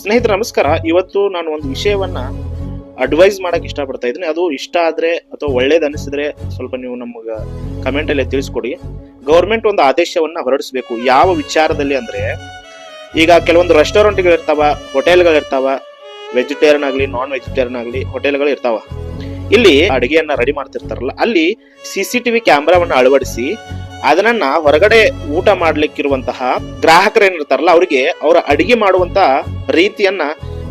ಸ್ನೇಹಿತರೆ, ನಮಸ್ಕಾರ. ಇವತ್ತು ನಾನು ಒಂದು ವಿಷಯವನ್ನ ಅಡ್ವೈಸ್ ಮಾಡಕ್ ಇಷ್ಟಪಡ್ತಾ ಇದ್ದೀನಿ. ಅದು ಇಷ್ಟ ಆದ್ರೆ ಅಥವಾ ಒಳ್ಳೇದು ಅನಿಸಿದ್ರೆ ಸ್ವಲ್ಪ ನೀವು ನಮಗೆ ಕಮೆಂಟ್ ಅಲ್ಲಿ ತಿಳಿಸ್ಕೊಡಿ. ಗೌರ್ಮೆಂಟ್ ಒಂದು ಆದೇಶವನ್ನ ಹೊರಡಿಸಬೇಕು. ಯಾವ ವಿಚಾರದಲ್ಲಿ ಅಂದ್ರೆ, ಈಗ ಕೆಲವೊಂದು ರೆಸ್ಟೋರೆಂಟ್ಗಳು ಇರ್ತಾವ ಹೋಟೆಲ್ಗಳು ಇರ್ತಾವ ವೆಜಿಟೇರಿಯನ್ ಆಗಲಿ ನಾನ್ ವೆಜಿಟೇರಿಯನ್ ಆಗಲಿ ಹೋಟೆಲ್ಗಳು ಇರ್ತಾವ. ಇಲ್ಲಿ ಅಡಿಗೆಯನ್ನ ರೆಡಿ ಮಾಡ್ತಿರ್ತಾರಲ್ಲ, ಅಲ್ಲಿ ಸಿ ಸಿ ಟಿವಿ ಕ್ಯಾಮ್ರಾವನ್ನ ಅಳವಡಿಸಿ ಅದನ್ನ ಹೊರಗಡೆ ಊಟ ಮಾಡ್ಲಿಕ್ಕಿರುವಂತಹ ಗ್ರಾಹಕರೇನಿರ್ತಾರಲ್ಲ, ಅವರಿಗೆ ಅವರ ಅಡಿಗೆ ಮಾಡುವಂತ ರೀತಿಯನ್ನ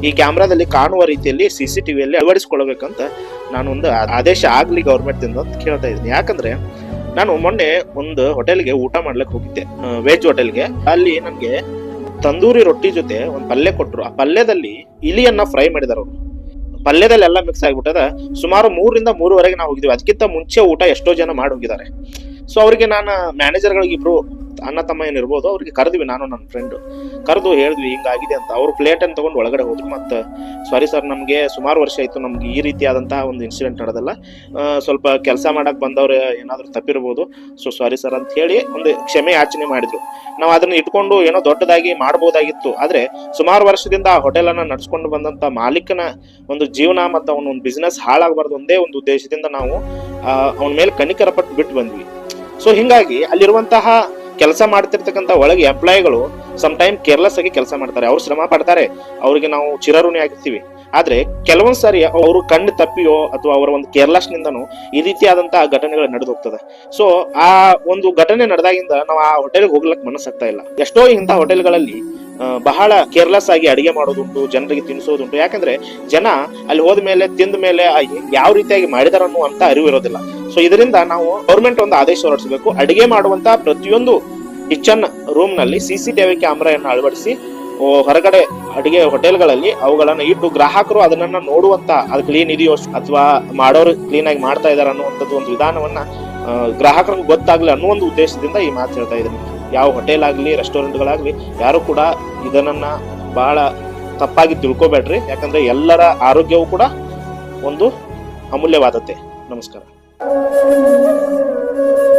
ಈ ಕ್ಯಾಮ್ರಾದಲ್ಲಿ ಕಾಣುವ ರೀತಿಯಲ್ಲಿ ಸಿ ಸಿ ಟಿವಿಯಲ್ಲಿ ಅಳವಡಿಸ್ಕೊಳ್ಬೇಕಂತ ನಾನೊಂದು ಆದೇಶ ಆಗ್ಲಿ ಗೌರ್ಮೆಂಟ್ ಅಂತ ಕೇಳ್ತಾ ಇದ್ದೀನಿ. ಯಾಕಂದ್ರೆ ನಾನು ಮೊನ್ನೆ ಒಂದು ಹೋಟೆಲ್ಗೆ ಊಟ ಮಾಡ್ಲಿಕ್ಕೆ ಹೋಗಿದ್ದೆ. ವೆಜ್ ಹೋಟೆಲ್ಗೆ. ಅಲ್ಲಿ ನನಗೆ ತಂದೂರಿ ರೊಟ್ಟಿ ಜೊತೆ ಒಂದು ಪಲ್ಯ ಕೊಟ್ಟರು ಆ ಪಲ್ಯದಲ್ಲಿ ಇಲಿಯನ್ನ ಫ್ರೈ ಮಾಡಿದಾರೆ ಪಲ್ಯದಲ್ಲಿ ಎಲ್ಲ ಮಿಕ್ಸ್ ಆಗಿಬಿಟ್ಟದ. ಸುಮಾರು ಮೂರರಿಂದ ಮೂರುವರೆಗೆ ನಾವು ಹೋಗಿದ್ವಿ. ಅದಕ್ಕಿಂತ ಮುಂಚೆ ಊಟ ಎಷ್ಟೋ ಜನ ಮಾಡಿ ಹೋಗಿದ್ದಾರೆ. ಸೊ ಅವರಿಗೆ ನಾನು ಮ್ಯಾನೇಜರ್ಗಳಿಗೆ ಇಬ್ರು ಅಣ್ಣ ತಮ್ಮ ಏನಿರ್ಬೋದು ಅವ್ರಿಗೆ ಕರೆದ್ವಿ ನಾನು ನನ್ನ ಫ್ರೆಂಡ್ ಕರೆದು ಹೇಳಿದ್ವಿ, ಹಿಂಗಾಗಿದೆ ಅಂತ. ಅವ್ರು ಪ್ಲೇಟ್ ಅನ್ನು ತಗೊಂಡು ಒಳಗಡೆ ಹೋದ್ರು. ಮತ್ತೆ ಸಾರಿ ಸರ್ ನಮಗೆ ಸುಮಾರು ವರ್ಷ ಆಯಿತು. ನಮ್ಗೆ ಈ ರೀತಿಯಾದಂತಹ ಒಂದು ಇನ್ಸಿಡೆಂಟ್ ನಡೆದಲ್ಲ. ಸ್ವಲ್ಪ ಕೆಲಸ ಮಾಡಕ್ಕೆ ಬಂದವ್ರು, ಏನಾದರೂ ತಪ್ಪಿರ್ಬೋದು. ಸೊ ಸಾರಿ ಸರ್ ಅಂತ ಹೇಳಿ ಒಂದು ಕ್ಷಮೆ ಯಾಚನೆ ಮಾಡಿದ್ರು. ನಾವು ಅದನ್ನ ಇಟ್ಕೊಂಡು ಏನೋ ದೊಡ್ಡದಾಗಿ ಮಾಡ್ಬೋದಾಗಿತ್ತು. ಆದರೆ, ಸುಮಾರು ವರ್ಷದಿಂದ ಆ ಹೋಟೆಲನ್ನು ನಡ್ಸ್ಕೊಂಡು ಬಂದಂತ ಮಾಲೀಕನ ಒಂದು ಜೀವನ ಮತ್ತು ಅವನ ಒಂದು ಬಿಸ್ನೆಸ್ ಹಾಳಾಗಬಾರ್ದು ಒಂದೇ ಒಂದು ಉದ್ದೇಶದಿಂದ ನಾವು ಅವನ ಮೇಲೆ ಕನಿಕರ ಪಟ್ಟು ಬಿಟ್ಟು ಬಂದ್ವಿ. ಸೊ ಹಿಂಗಾಗಿ ಅಲ್ಲಿರುವಂತಹ ಕೆಲಸ ಮಾಡ್ತಿರ್ತಕ್ಕಂಥ ಒಳಗೆ ಎಂಪ್ಲಾಯಿಗಳು ಸಮ್ ಟೈಮ್ ಕೇರ್ಲೆಸ್ ಆಗಿ ಕೆಲಸ ಮಾಡ್ತಾರೆ. ಅವ್ರು ಶ್ರಮ ಪಡ್ತಾರೆ. ಅವ್ರಿಗೆ ನಾವು ಚಿರಋಣಿ ಆಗಿರ್ತೀವಿ. ಆದ್ರೆ ಕೆಲವೊಂದ್ ಸಾರಿ ಅವರು ಕಣ್ಣು ತಪ್ಪಿಯೋ ಅಥವಾ ಅವರ ಒಂದು ಕೇರ್ಲೆಸ್ ನಿಂದನೂ ಈ ರೀತಿಯಾದಂತಹ ಘಟನೆಗಳು ನಡೆದು ಹೋಗ್ತದೆ ಸೊ ಆ ಒಂದು ಘಟನೆ ನಡೆದಾಗಿಂದ ನಾವು ಆ ಹೋಟೆಲ್ಗೆ ಹೋಗ್ಲಕ್ ಮನಸ್ಸಾಗ್ತಾ ಇಲ್ಲ. ಎಷ್ಟೋ ಇಂಥ ಹೋಟೆಲ್ಗಳಲ್ಲಿ ಬಹಳ ಕೇರ್ಲೆಸ್ ಆಗಿ ಅಡಿಗೆ ಮಾಡೋದುಂಟು, ಜನರಿಗೆ ತಿನ್ನಿಸೋದುಂಟು. ಯಾಕಂದ್ರೆ ಜನ ಅಲ್ಲಿ ಹೋದ ಮೇಲೆ ತಿಂದ ಮೇಲೆ ಯಾವ ರೀತಿಯಾಗಿ ಮಾಡಿದಾರ ಅಂತ ಅರಿವು ಇರೋದಿಲ್ಲ. ಸೊ ಇದರಿಂದ ನಾವು ಗೌರ್ಮೆಂಟ್ ಒಂದು ಆದೇಶ ಹೊರಡಿಸಬೇಕು. ಅಡಿಗೆ ಮಾಡುವಂತ ಪ್ರತಿಯೊಂದು ಕಿಚನ್ ರೂಮ್ನಲ್ಲಿ ಸಿಸಿ ಟಿವಿ ಕ್ಯಾಮೆರಾಯನ್ನು ಅಳವಡಿಸಿ ಹೊರಗಡೆ ಅಡಿಗೆ ಹೋಟೆಲ್ಗಳಲ್ಲಿ ಅವುಗಳನ್ನು ಇಟ್ಟು ಗ್ರಾಹಕರು ಅದನ್ನ ನೋಡುವಂತ, ಅದು ಕ್ಲೀನ್ ಇದೆಯೋ ಅಥವಾ ಮಾಡೋರು ಕ್ಲೀನ್ ಆಗಿ ಮಾಡ್ತಾ ಇದಾರೆ ಅನ್ನುವಂಥದ್ದು ಒಂದು ವಿಧಾನವನ್ನ ಗ್ರಾಹಕರಿಗೆ ಗೊತ್ತಾಗ್ಲಿ ಅನ್ನೋ ಒಂದು ಉದ್ದೇಶದಿಂದ ಈ ಮಾತು ಹೇಳ್ತಾ ಇದ್ದೀನಿ. ಯಾವ ಹೋಟೆಲ್ ಆಗಲಿ ರೆಸ್ಟೋರೆಂಟ್ಗಳಾಗ್ಲಿ ಯಾರು ಕೂಡ ಇದನ್ನ ಬಹಳ ತಪ್ಪಾಗಿ ತಿಳ್ಕೊಬೇಡ್ರಿ. ಯಾಕಂದ್ರೆ ಎಲ್ಲರ ಆರೋಗ್ಯವೂ ಕೂಡ ಒಂದು ಅಮೂಲ್ಯವಾದತೆ ನಮಸ್ಕಾರ. Thank you.